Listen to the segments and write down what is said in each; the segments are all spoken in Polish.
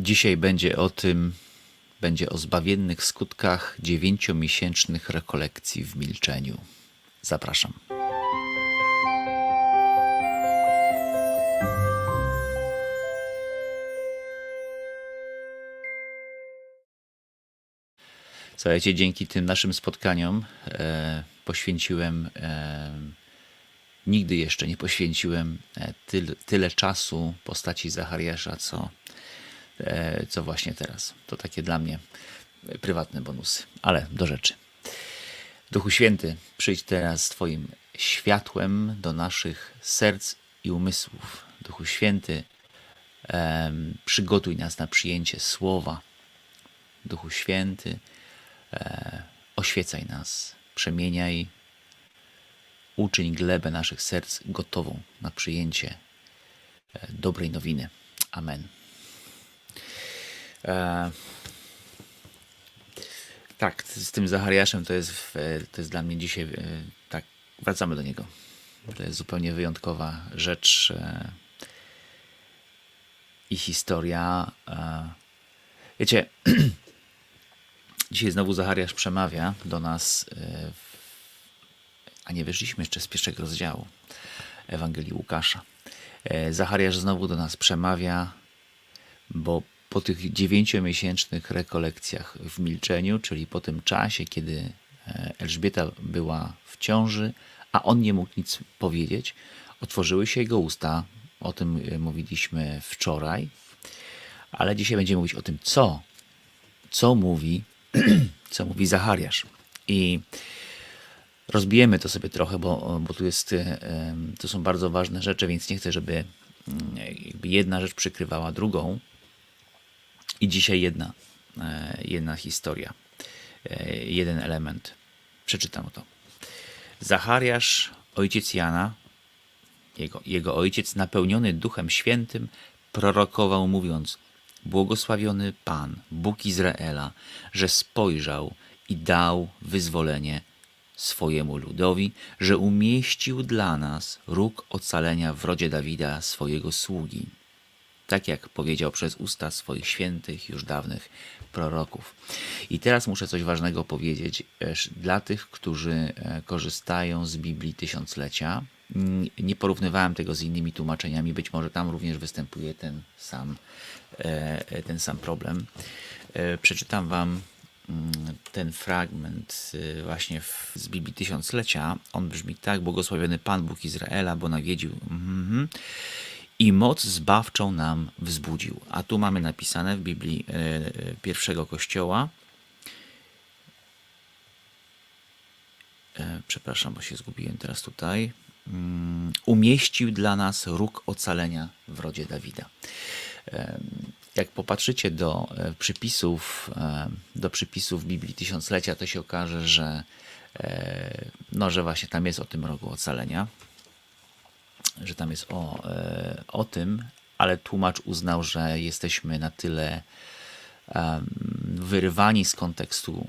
Dzisiaj będzie o tym, będzie o zbawiennych skutkach dziewięciomiesięcznych rekolekcji w milczeniu. Zapraszam. Słuchajcie, dzięki tym naszym spotkaniom e, poświęciłem, e, nigdy jeszcze nie poświęciłem e, tyle, tyle czasu postaci Zachariasza, co, co właśnie teraz. To takie dla mnie prywatne bonusy, ale do rzeczy. Duchu Święty, przyjdź teraz Twoim światłem do naszych serc i umysłów. Duchu Święty, przygotuj nas na przyjęcie słowa. Duchu Święty, e, oświecaj nas, przemieniaj, uczyń glebę naszych serc gotową na przyjęcie e, dobrej nowiny. Amen. E, tak, z tym Zachariaszem to jest, w- to jest dla mnie dzisiaj, e, tak, wracamy do niego. To jest zupełnie wyjątkowa rzecz e, i historia. e. Wiecie, dzisiaj znowu Zachariasz przemawia do nas, e, a nie wyszliśmy jeszcze z pierwszego rozdziału Ewangelii Łukasza. E, Zachariasz znowu do nas przemawia, bo po tych dziewięciomiesięcznych rekolekcjach w milczeniu, czyli po tym czasie, kiedy e, Elżbieta była w ciąży, a on nie mógł nic powiedzieć, otworzyły się jego usta. O tym e, mówiliśmy wczoraj, ale dzisiaj będziemy mówić o tym, co, co mówi, co mówi Zachariasz. I rozbijemy to sobie trochę, bo, bo tu jest, e, to są bardzo ważne rzeczy, więc nie chcę, żeby mm, jedna rzecz przykrywała drugą. I dzisiaj jedna, e, jedna historia, e, jeden element. Przeczytam to. Zachariasz, ojciec Jana, jego, jego ojciec, napełniony Duchem Świętym, prorokował, mówiąc: Błogosławiony Pan, Bóg Izraela, że spojrzał i dał wyzwolenie swojemu ludowi, że umieścił dla nas róg ocalenia w rodzie Dawida, swojego sługi tak jak powiedział przez usta swoich świętych, już dawnych proroków. I teraz muszę coś ważnego powiedzieć dla tych, którzy e, korzystają z Biblii Tysiąclecia. Mm, Nie porównywałem tego z innymi tłumaczeniami, być może tam również występuje ten sam, e, ten sam problem. E, Przeczytam Wam mm, ten fragment właśnie z Biblii Tysiąclecia. On brzmi tak: Błogosławiony Pan Bóg Izraela, bo nawiedził. Mhm i moc zbawczą nam wzbudził. A tu mamy napisane w Biblii e, e, pierwszego kościoła. E, Przepraszam, bo się zgubiłem teraz tutaj. Mm, Umieścił dla nas róg ocalenia w rodzie Dawida. Jak popatrzycie do przypisów, do przypisów Biblii Tysiąclecia, to się okaże, że, no, że właśnie tam jest o tym rogu ocalenia że tam jest o, e, o tym, ale tłumacz uznał, że jesteśmy na tyle em, wyrywani z kontekstu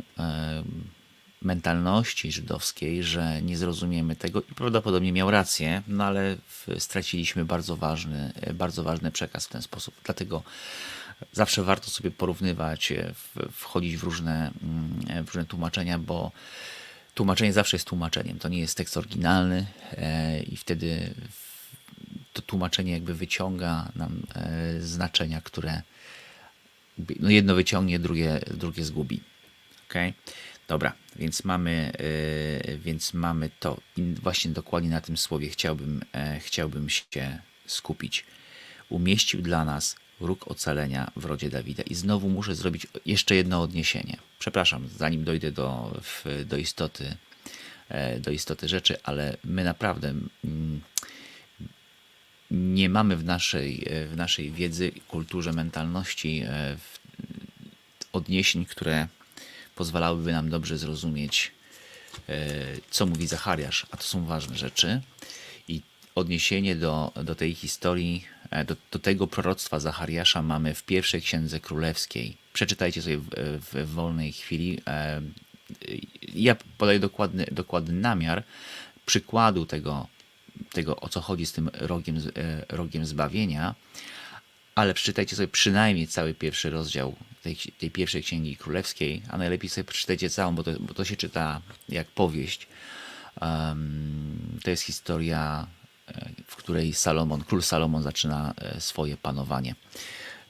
mentalności żydowskiej, że nie zrozumiemy tego i prawdopodobnie miał rację, no ale straciliśmy bardzo ważny, e, bardzo ważny przekaz w ten sposób. Dlatego zawsze warto sobie porównywać, e, wchodzić w różne, mm, w różne tłumaczenia, bo tłumaczenie zawsze jest tłumaczeniem. To nie jest tekst oryginalny i wtedy tłumaczenie jakby wyciąga nam e, znaczenia, które no jedno wyciągnie, drugie, drugie zgubi. Okay? Dobra, więc mamy, e, więc mamy to. I właśnie dokładnie na tym słowie chciałbym, e, chciałbym się skupić. Umieścił dla nas róg ocalenia w rodzie Dawida. I znowu muszę zrobić jeszcze jedno odniesienie. Przepraszam, zanim dojdę do, do istoty do istoty rzeczy, ale my naprawdę mm, nie mamy w naszej, e, w naszej wiedzy, kulturze, mentalności e, odniesień, które pozwalałyby nam dobrze zrozumieć, e, co mówi Zachariasz, a to są ważne rzeczy. I odniesienie do, do tej historii, do, do tego proroctwa Zachariasza mamy w pierwszej księdze królewskiej. Przeczytajcie sobie w, w, wolnej chwili. Ja podaję dokładny, dokładny namiar przykładu tego, tego, o co chodzi z tym rogiem, e, rogiem zbawienia, ale przeczytajcie sobie przynajmniej cały pierwszy rozdział tej, tej pierwszej księgi królewskiej, a najlepiej sobie przeczytajcie całą, bo to, bo to się czyta jak powieść. Um, to jest historia, e, w której Salomon, król Salomon zaczyna e, swoje panowanie.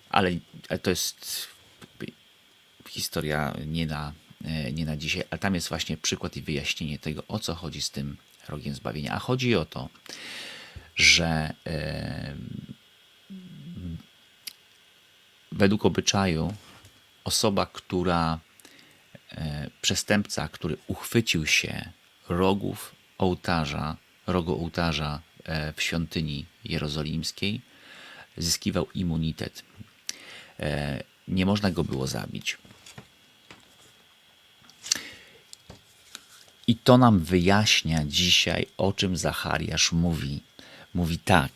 Ale to jest historia nie na, nie na dzisiaj, ale tam jest właśnie przykład i wyjaśnienie tego, o co chodzi z tym rogiem zbawienia. A chodzi o to, że według obyczaju osoba, która e, przestępca, który uchwycił się rogów ołtarza, rogu ołtarza e, w świątyni jerozolimskiej, zyskiwał immunitet. E, nie można go było zabić. I to nam wyjaśnia dzisiaj, o czym Zachariasz mówi. Mówi tak,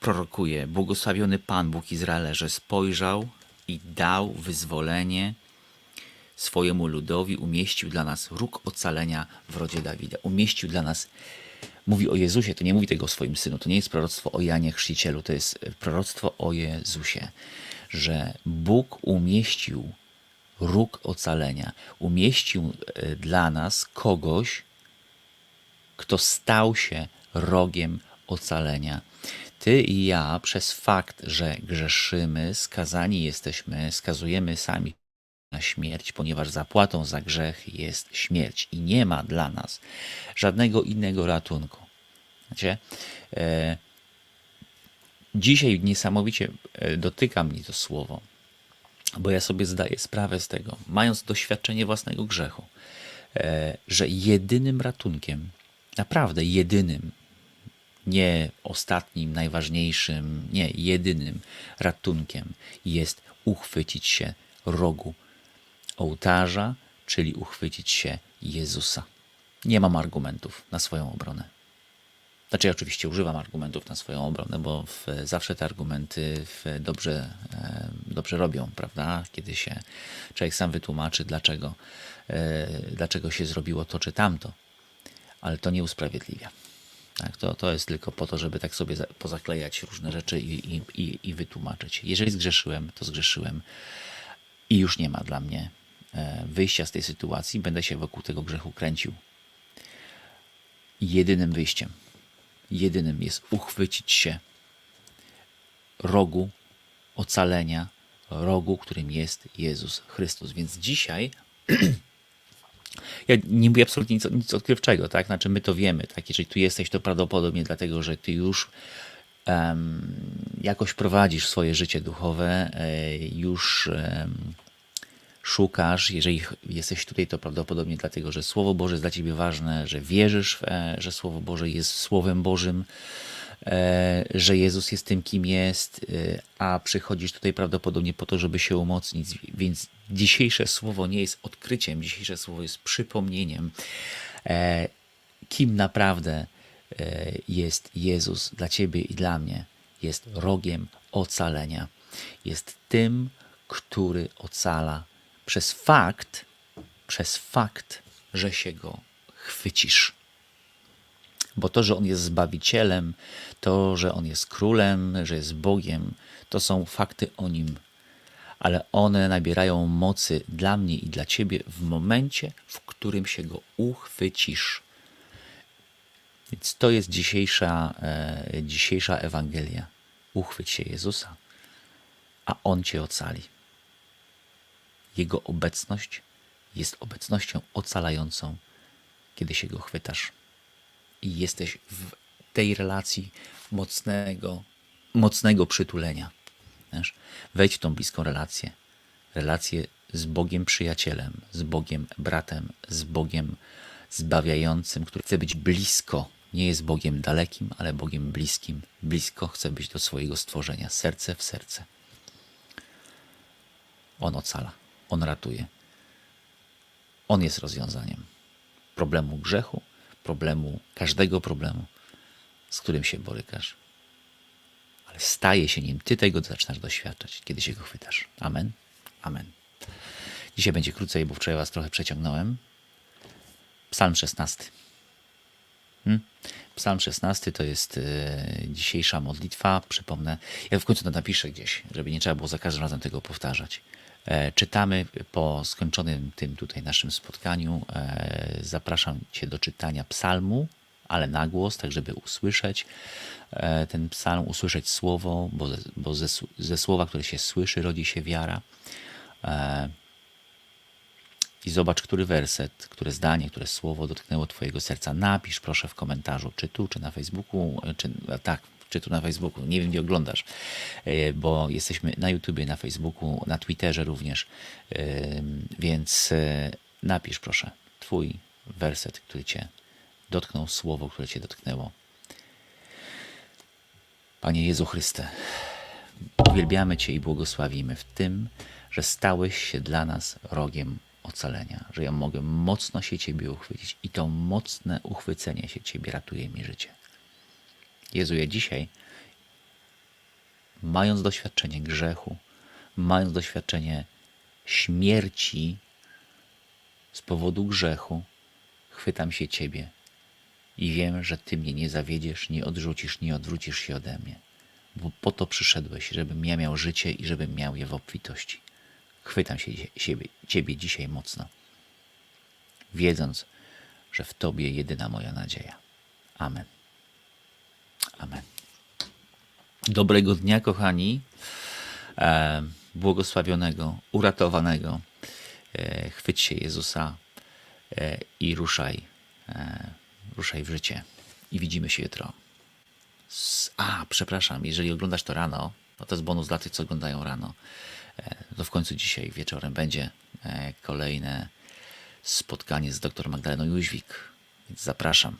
prorokuje, błogosławiony Pan Bóg Izraela, że spojrzał i dał wyzwolenie swojemu ludowi, umieścił dla nas róg ocalenia w rodzie Dawida. Umieścił dla nas, mówi o Jezusie, to nie mówi tego o swoim Synu, to nie jest proroctwo o Janie Chrzcicielu, to jest proroctwo o Jezusie, że Bóg umieścił róg ocalenia, umieścił e, dla nas kogoś, kto stał się rogiem ocalenia. Ty i ja przez fakt, że grzeszymy, skazani jesteśmy, skazujemy sami na śmierć, ponieważ zapłatą za grzech jest śmierć i nie ma dla nas żadnego innego ratunku. Wiecie? E, dzisiaj niesamowicie e, dotyka mnie to słowo, bo ja sobie zdaję sprawę z tego, mając doświadczenie własnego grzechu, e, że jedynym ratunkiem, naprawdę jedynym, nie ostatnim, najważniejszym, nie jedynym ratunkiem jest uchwycić się rogu ołtarza, czyli uchwycić się Jezusa. Nie mam argumentów na swoją obronę. Znaczy, ja oczywiście używam argumentów na swoją obronę, bo w, zawsze te argumenty dobrze, dobrze robią, prawda? Kiedy się człowiek sam wytłumaczy, dlaczego, e, dlaczego się zrobiło to czy tamto. Ale to nie usprawiedliwia. Tak, to, to jest tylko po to, żeby tak sobie za- pozaklejać różne rzeczy i, i, i, i wytłumaczyć. Jeżeli zgrzeszyłem, to zgrzeszyłem i już nie ma dla mnie e, wyjścia z tej sytuacji, będę się wokół tego grzechu kręcił. Jedynym wyjściem, jedynym jest uchwycić się rogu ocalenia, rogu, którym jest Jezus Chrystus. Więc dzisiaj ja nie mówię absolutnie nic, nic odkrywczego, tak? Znaczy my to wiemy, tak? Jeżeli tu jesteś, to prawdopodobnie dlatego, że ty już em, jakoś prowadzisz swoje życie duchowe, e, już szukasz, jeżeli jesteś tutaj, to prawdopodobnie dlatego, że Słowo Boże jest dla ciebie ważne, że wierzysz, e, że Słowo Boże jest Słowem Bożym, e, że Jezus jest tym, kim jest, e, a przychodzisz tutaj prawdopodobnie po to, żeby się umocnić. Więc dzisiejsze słowo nie jest odkryciem, dzisiejsze słowo jest przypomnieniem, kim naprawdę jest Jezus dla ciebie i dla mnie. Jest rogiem ocalenia. Jest tym, który ocala przez fakt, przez fakt, że się go chwycisz. Bo to, że On jest Zbawicielem, to, że On jest Królem, że jest Bogiem, to są fakty o Nim. Ale one nabierają mocy dla mnie i dla Ciebie w momencie, w którym się Go uchwycisz. Więc to jest dzisiejsza, e, dzisiejsza Ewangelia. Uchwyć się Jezusa, a On Cię ocali. Jego obecność jest obecnością ocalającą, kiedy się Go chwytasz i jesteś w tej relacji mocnego, mocnego przytulenia. Wiesz? Wejdź w tą bliską relację. Relację z Bogiem przyjacielem, z Bogiem bratem, z Bogiem zbawiającym, który chce być blisko. Nie jest Bogiem dalekim, ale Bogiem bliskim. Blisko chce być do swojego stworzenia, serce w serce. On ocala, on ratuje. On jest rozwiązaniem problemu grzechu, problemu, każdego problemu, z którym się borykasz. Ale staje się nim. Ty tego zaczynasz doświadczać, kiedy się go chwytasz. Amen. Amen. Dzisiaj będzie krócej, bo wczoraj was trochę przeciągnąłem. Psalm 16. Hmm? Psalm 16 to jest e, dzisiejsza modlitwa. Przypomnę, ja w końcu to napiszę gdzieś, żeby nie trzeba było za każdym razem tego powtarzać. E, czytamy po skończonym tym tutaj naszym spotkaniu. E, zapraszam Cię do czytania psalmu, ale na głos, tak żeby usłyszeć ten psalm, usłyszeć słowo, bo, ze, bo ze, ze słowa, które się słyszy, rodzi się wiara. I zobacz, który werset, które zdanie, które słowo dotknęło Twojego serca. Napisz proszę w komentarzu, czy tu, czy na Facebooku, czy tak, czy tu na Facebooku. Nie wiem, gdzie oglądasz, e, bo jesteśmy na YouTubie, na Facebooku, na Twitterze również. E, Więc e, napisz proszę Twój werset, który Cię dotknął, słowo, które Cię dotknęło. Panie Jezu Chryste, uwielbiamy Cię i błogosławimy w tym, że stałeś się dla nas rogiem ocalenia, że ja mogę mocno się Ciebie uchwycić i to mocne uchwycenie się Ciebie ratuje mi życie. Jezu, ja dzisiaj, mając doświadczenie grzechu, mając doświadczenie śmierci z powodu grzechu, chwytam się Ciebie i wiem, że Ty mnie nie zawiedziesz, nie odrzucisz, nie odwrócisz się ode mnie, bo po to przyszedłeś, żebym ja miał życie i żebym miał je w obfitości. Chwytam się siebie, Ciebie dzisiaj mocno, wiedząc, że w Tobie jedyna moja nadzieja. Amen. Amen. Dobrego dnia, kochani. E, błogosławionego, uratowanego. E, chwyć się Jezusa e, i ruszaj. Ruszaj w życie. I widzimy się jutro. A, przepraszam, jeżeli oglądasz to rano, no to jest bonus dla tych, co oglądają rano. E, To w końcu dzisiaj wieczorem będzie e, kolejne spotkanie z dr Magdaleną Jóźwik. Zapraszam.